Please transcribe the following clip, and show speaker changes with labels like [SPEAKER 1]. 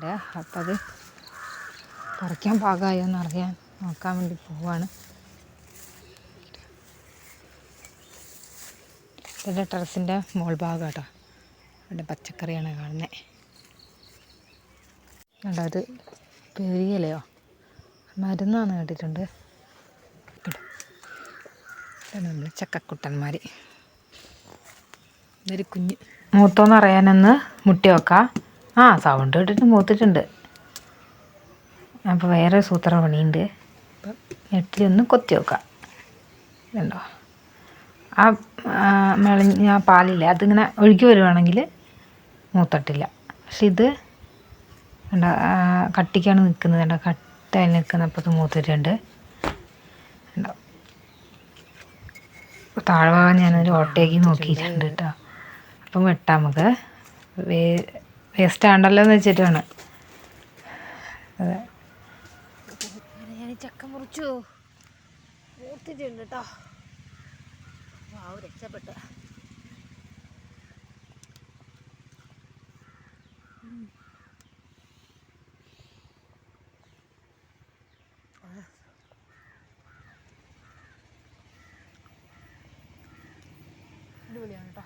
[SPEAKER 1] ഉണ്ട്. അപ്പം അത് പറിക്കാൻ പാകമായോ എന്ന് അറിയാൻ നോക്കാൻ വേണ്ടി പോവാണ്. ഇതിന്റെ ടെറസിന്റെ മോൾ ഭാഗം കേട്ടോ ഇവിടെ പച്ചക്കറിയാണ് കാണുന്നത് കണ്ടോ അത് പെരിയലയോ? മരുന്നാന്ന് കേട്ടിട്ടുണ്ട് നമ്മൾ ചക്കക്കുട്ടന്മാർ ഇതൊരു കുഞ്ഞ്. മൂത്തോന്ന് അറിയാനൊന്ന് മുട്ടി വെക്കാം. ആ സൗണ്ട് കേട്ടിട്ട് മൂത്തിട്ടുണ്ട്. അപ്പോൾ വേറെ സൂത്ര പണിയുണ്ട് ഞെട്ടിൽ ഒന്ന് കൊത്തി വെക്കാം. ഇതുണ്ടോ ആ മെളിഞ്ഞ ആ പാലില്ല അതിങ്ങനെ ഒഴുകി വരുവാണെങ്കിൽ മൂത്തട്ടില്ല. പക്ഷെ ഇത് വേണ്ട കട്ടിക്കാണ് നിൽക്കുന്നത് വേണ്ട കട്ടയിൽ നിൽക്കുന്നപ്പോൾ ഇത് മൂത്തിട്ടുണ്ട്. കണ്ടോ? താഴ്ഭാഗം ഞാനൊരു ഓട്ടേക്ക് നോക്കിയിട്ടുണ്ട് കേട്ടോ. അപ്പം വെട്ടാം നമുക്ക്. വേ വേസ്റ്റ് ആണ്ടല്ലോ എന്ന് വെച്ചിട്ടാണ്. അതെ. ചക്ക അടിപൊളിയാണ് കേട്ടോ